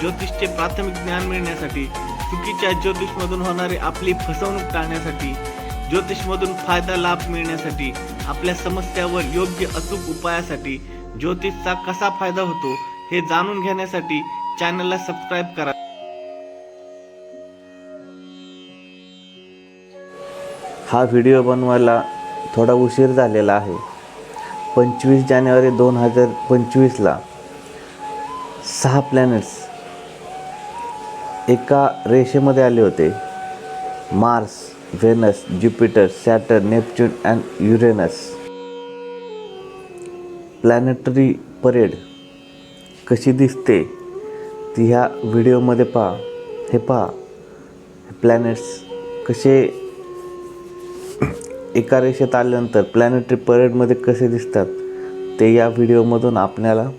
ज्योतिषचे प्राथमिक ज्ञान मिळण्यासाठी चुकीच्या ज्योतिषमधून होणारी आपली फसवणूक टाळण्यासाठी ज्योतिषमधून फायदा लाभ मिळण्यासाठी आपल्या समस्यावर योग्य अचूक उपायासाठी ज्योतिषचा कसा फायदा होतो हे जाणून घेण्यासाठी चॅनलला सबस्क्राईब करा. हा व्हिडिओ बनवायला थोडा उशीर झालेला आहे. पंचवीस जानेवारी दोन हजार पंचवीसला सहा प्लॅनेट्स एका रेषेमध्ये आले होते. Mars Venus Jupiter Saturn Neptune and Uranus. Planetary parade कशी दिसते ती ह्या व्हिडिओमध्ये पहा. हे पहा. प्लॅनेट्स कसे एका रेषेत आल्यानंतर प्लॅनेटरी परेडमध्ये कसे दिसतात ते या व्हिडिओमधून आपल्याला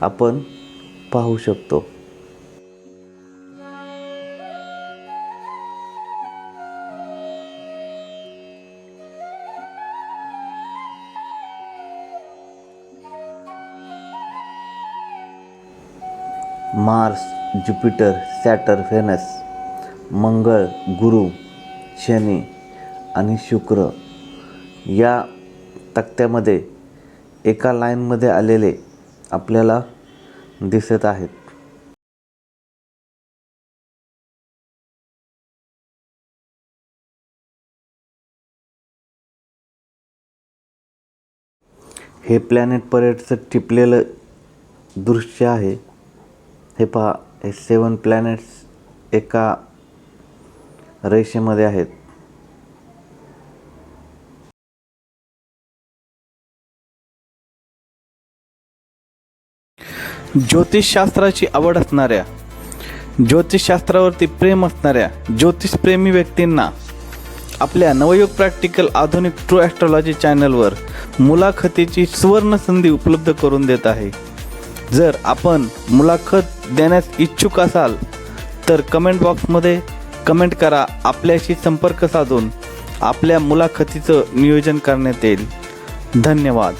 आपण पाहू शकतो. मार्स ज्युपिटर सॅटर व्हेनस मंगळ गुरु शनी आणि शुक्र या तक्त्यामध्ये एका लाईनमध्ये आलेले आपल्याला दिसत आहेत. हे प्लॅनेट परेडचं टिपलेलं दृश्य आहे. हे पहा हे सेवन प्लॅनेट्स एका रेषेमध्ये आहेत. ज्योतिषशास्त्राची आवड असणाऱ्या ज्योतिषशास्त्रावरती प्रेम असणाऱ्या ज्योतिषप्रेमी व्यक्तींना आपल्या Navyug practical Adhunik true astrology चॅनलवर मुलाखतीची सुवर्ण संधी उपलब्ध करून देत आहे. जर आपण मुलाखत देण्यास इच्छुक असाल तर कमेंट बॉक्समध्ये कमेंट करा. आपल्याशी संपर्क साधून आपल्या मुलाखतीचं नियोजन करण्यात येईल. धन्यवाद.